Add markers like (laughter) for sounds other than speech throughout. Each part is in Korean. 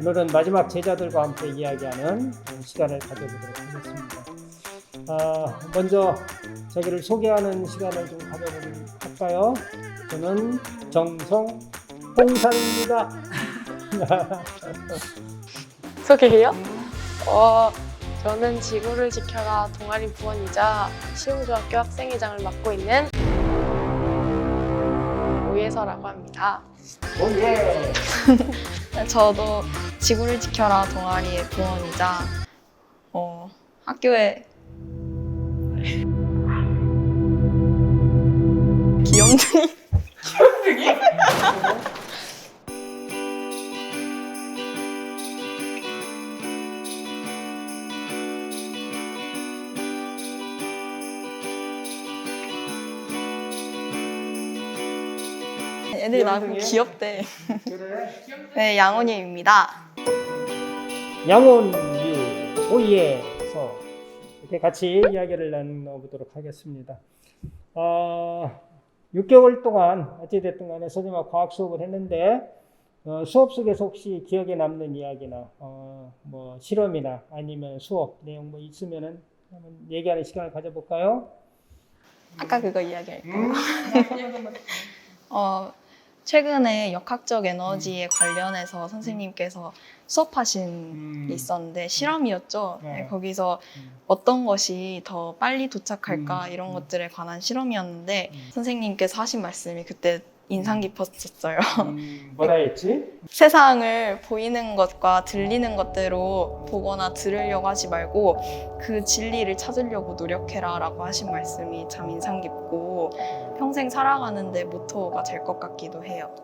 오늘은 마지막 제자들과 함께 이야기하는 시간을 가져보도록 하겠습니다. 아, 먼저 자기를 소개하는 시간을 좀 가져보도록 할까요? 저는 정성 홍사입니다. (laughs) 소개해요? 어, 저는 지구를 지켜라 동아리 부원이자 시흥중학교 학생회장을 맡고 있는 오예서라고 합니다. 오예. (laughs) 저도 지구를 지켜라 동아리의 부원이자 어, 학교에 (laughs) 귀염둥이 애들이 나보고? 귀엽대. 그래. (laughs) 네, 양원유입니다. 양온유 오예서 이렇게 같이 이야기를 나눠보도록 하겠습니다. 어, 6개월 동안 어찌됐든 간에 선생님과 과학 수업을 했는데 어, 수업 속에서 혹시 기억에 남는 이야기나 어, 뭐 실험이나 아니면 수업 내용 뭐 있으면은 한번 얘기하는 시간을 가져볼까요? 아까 그거 이야기할게요. (laughs) 어, 최근에 역학적 에너지에 관련해서 선생님께서 수업하신 게 있었는데 실험이었죠. 네. 네, 거기서 음. 어떤 것이 더 빨리 도착할까 음, 이런 음. 것들에 관한 실험이었는데 음. 선생님께서 하신 말씀이 그때 인상 깊었었어요. 음, (laughs) 뭐라 했지? 세상을 보이는 것과 들리는 것대로 보거나 들으려고 하지 말고 그 진리를 찾으려고 노력해라 라고 하신 말씀이 참 인상 깊고 평생 살아가는데 모토가 될 것 같기도 해요.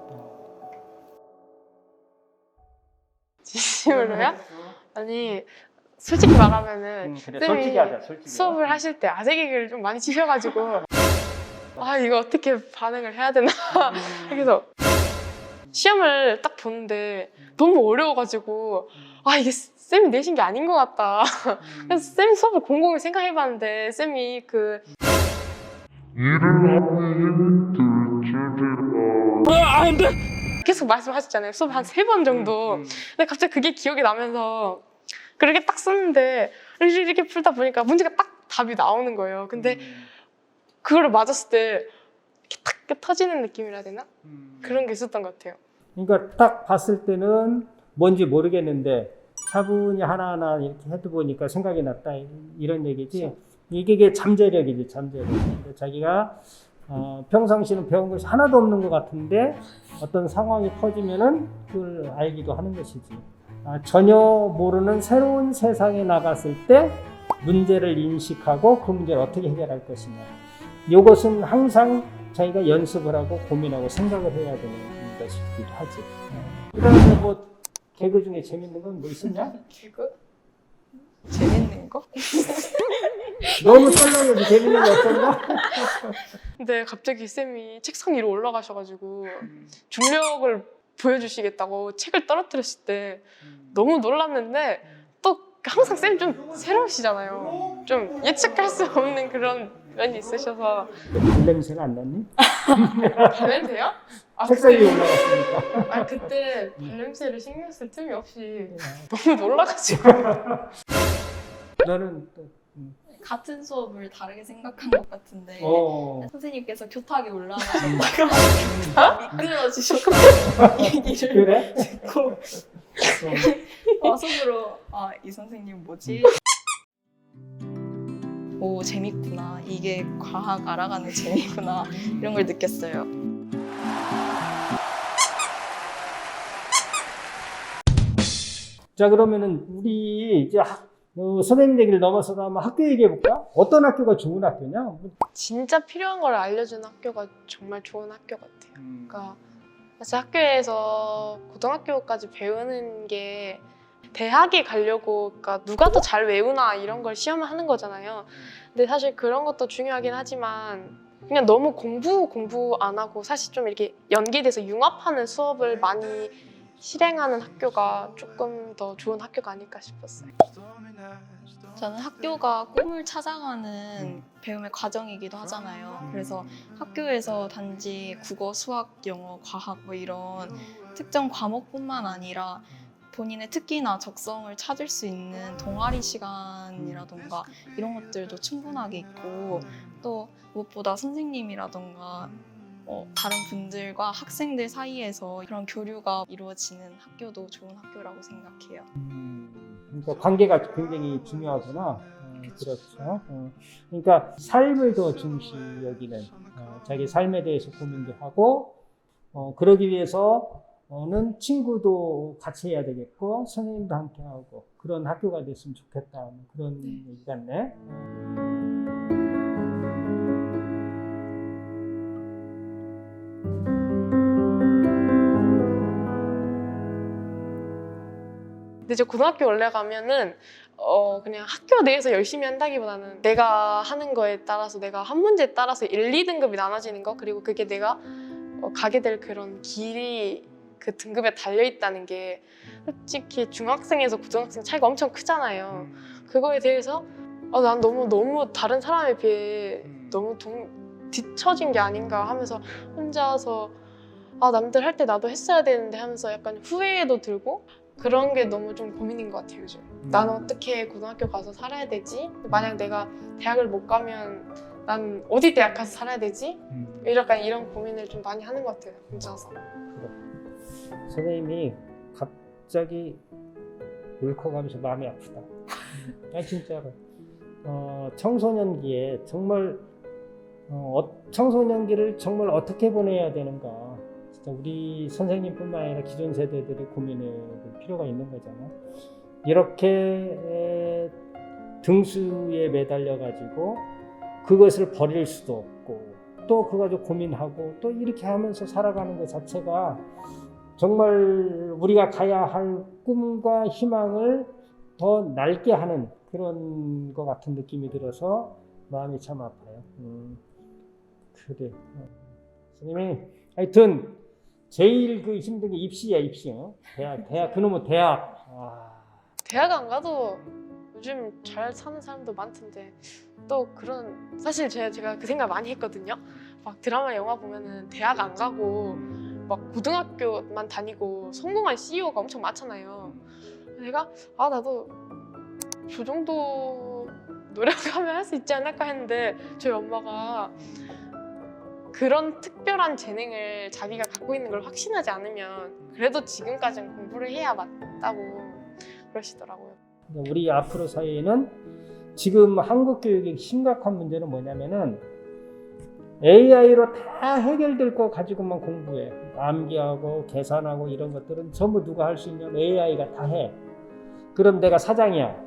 진심으로요? 아니, 솔직히 말하면은 음, 그래 쌤이 솔직히 하자 솔직히 수업을 하실 때 아재 개그를 좀 많이 치셔가지고 (laughs) 아, 이거 어떻게 반응을 해야 되나. 음. (laughs) 그래서 시험을 딱 보는데 너무 어려워가지고 아, 이게 쌤이 내신 게 아닌 것 같다. 음. 그래서 쌤 수업을 곰곰이 생각해봤는데 쌤이 그 계속 말씀하셨잖아요. 수업 한 세 번 정도. 음, 근데 갑자기 그게 기억이 나면서 그렇게 딱 썼는데 이렇게 풀다 보니까 문제가 딱 답이 나오는 거예요. 근데 음, 그거를 맞았을 때 이렇게 탁 이렇게 터지는 느낌이라 해야 되나? 음. 그런 게 있었던 것 같아요. 그러니까 딱 봤을 때는 뭔지 모르겠는데 차분히 하나하나 이렇게 해도 보니까 생각이 났다 이런 얘기지. 이게 잠재력이지 잠재력. 그러니까 자기가 어, 평상시는 배운 것이 하나도 없는 것 같은데 어떤 상황이 터지면은 그걸 알기도 하는 것이지. 아, 전혀 모르는 새로운 세상에 나갔을 때 문제를 인식하고 그 문제를 어떻게 해결할 것이냐. 이것은 항상 자기가 연습을 하고 고민하고 생각을 해야 되는 것이기도 하지. 그다음에 뭐 개그 중에 재밌는 건 뭐 있었냐? (laughs) 개그? 재밌는 거? (laughs) 너무 썰렁해도 재밌는 게 없었나? (laughs) 근데 갑자기 쌤이 책상 위로 올라가셔가지고 중력을 보여주시겠다고 책을 떨어뜨렸을 때 너무 놀랐는데 또 항상 쌤 좀 새로우시잖아요. 좀 예측할 수 없는 그런 면이 있으셔서 냄새가 안 났니? (laughs) 발냄새요? 아, 책상 위에 그때, 올라갔으니까. 아 그때 발냄새를 신경 쓸 틈이 없이 너무 놀라가지고 너는 또 같은 수업을 다르게 생각한 것 같은데 어. 선생님께서 교탁에 올라가셨다가 미끄러 주셨고 (laughs) 얘기를 그래? 듣고 어, 속으로 아 이 선생님 뭐지? 오 재밌구나 이게 과학 알아가는 재미구나 이런 걸 느꼈어요. 자 그러면은 우리 이제 학- 어, 선생님 얘기를 넘어서서 한번 학교 얘기해 볼까? 어떤 학교가 좋은 학교냐? 뭐, 진짜 필요한 걸 알려주는 학교가 정말 좋은 학교 같아요. 음. 그러니까 사실 학교에서 고등학교까지 배우는 게 대학에 가려고 그러니까 누가 더 잘 외우나 이런 걸 시험을 하는 거잖아요. 근데 사실 그런 것도 중요하긴 하지만 그냥 너무 공부 공부 안 하고 사실 좀 이렇게 연계돼서 융합하는 수업을 많이 실행하는 학교가 조금 더 좋은 학교가 아닐까 싶었어요. 저는 학교가 꿈을 찾아가는 배움의 과정이기도 하잖아요. 그래서 학교에서 단지 국어, 수학, 영어, 과학 뭐 이런 특정 과목뿐만 아니라 본인의 특기나 적성을 찾을 수 있는 동아리 시간이라던가 이런 것들도 충분하게 있고 또 무엇보다 선생님이라던가 어, 다른 분들과 학생들 사이에서 그런 교류가 이루어지는 학교도 좋은 학교라고 생각해요. 음, 그러니까 관계가 굉장히 중요하구나. 어, 그렇죠. 어, 그러니까 삶을 더 중시 여기는 어, 자기 삶에 대해서 고민도 하고 어, 그러기 위해서는 친구도 같이 해야 되겠고 선생님도 함께 하고 그런 학교가 됐으면 좋겠다 그런 얘기 같네. 근데 이제 고등학교 올라가면은 어 그냥 학교 내에서 열심히 한다기보다는 내가 하는 거에 따라서 내가 한 문제에 따라서 1, 2등급이 나눠지는 거? 그리고 그게 내가 어, 가게 될 그런 길이 그 등급에 달려 있다는 게 솔직히 중학생에서 고등학생 차이가 엄청 크잖아요. 그거에 대해서 아, 난 너무 너무 다른 사람에 비해 너무 동, 뒤처진 게 아닌가 하면서 혼자서 아 남들 할 때 나도 했어야 되는데 하면서 약간 후회도 들고 그런 게 너무 좀 고민인 것 같아요 요즘. 난 어떻게 고등학교 가서 살아야 되지? 만약 내가 대학을 못 가면 난 어디 대학 가서 살아야 되지? 음. 약간 이런 고민을 좀 많이 하는 것 같아요 혼자서. 선생님이 갑자기 울컥하면서 마음이 아프다. 아 진짜로. 어, 청소년기에 정말 어, 어, 청소년기를 정말 어떻게 보내야 되는가. 진짜 우리 선생님뿐만 아니라 기존 세대들이 고민해 볼 필요가 있는 거잖아. 이렇게 에, 등수에 매달려 가지고 그것을 버릴 수도 없고 또 그거 가지고 고민하고 또 이렇게 하면서 살아가는 것 자체가 정말 우리가 가야 할 꿈과 희망을 더 넓게 하는 그런 것 같은 느낌이 들어서 마음이 참 아파요. 음, 그래. 어. 선생님이 하여튼 제일 그 힘든 게 입시야 입시. 어? 대학 (laughs) 대학 그놈의 대학. 아, 대학 안 가도 요즘 잘 사는 사람도 많던데 또 그런 사실 제가, 제가 그 생각 많이 했거든요. 막 드라마 영화 보면은 대학 안 가고 막 고등학교만 다니고 성공한 CEO가 엄청 많잖아요. 내가 아 나도 저 정도 노력하면 할 수 있지 않을까 했는데 저희 엄마가 그런 특별한 재능을 자기가 갖고 있는 걸 확신하지 않으면 그래도 지금까지는 공부를 해야 맞다고 그러시더라고요. 근데 우리 앞으로 사회에는 지금 한국 교육의 심각한 문제는 뭐냐면은 AI로 다 해결될 거 가지고만 공부해. 암기하고 계산하고 이런 것들은 전부 누가 할 수 있냐면 AI가 다 해. 그럼 내가 사장이야.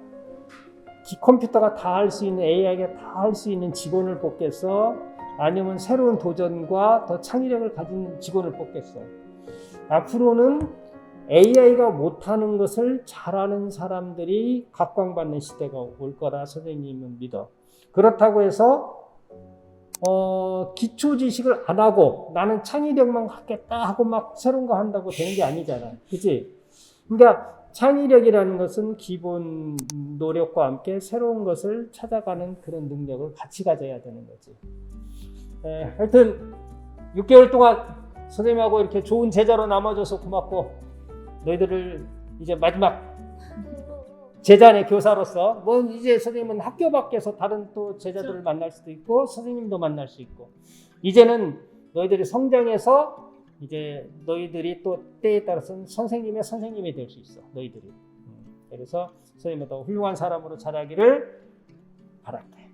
기- 컴퓨터가 다 할 수 있는 AI가 다 할 수 있는 직원을 뽑겠어? 아니면 새로운 도전과 더 창의력을 가진 직원을 뽑겠어? 앞으로는 AI가 못하는 것을 잘하는 사람들이 각광받는 시대가 올 거라 선생님은 믿어. 그렇다고 해서 어, 기초 지식을 안 하고 나는 창의력만 갖겠다 하고 막 새로운 거 한다고 되는 게 아니잖아. 그지? 그러니까 창의력이라는 것은 기본 노력과 함께 새로운 것을 찾아가는 그런 능력을 같이 가져야 되는 거지. 에, 하여튼 6개월 동안 선생님하고 이렇게 좋은 제자로 남아줘서 고맙고 너희들을 이제 마지막 제자의 교사로서. 뭐 이제 선생님은 학교 밖에서 다른 또 제자들을 만날 수도 있고 선생님도 만날 수 있고. 이제는 너희들이 성장해서 이제 너희들이 또 때에 따라서는 선생님의 선생님이 될 수 있어 너희들이 음, 그래서 선생님은 더 훌륭한 사람으로 자라기를 바랄게.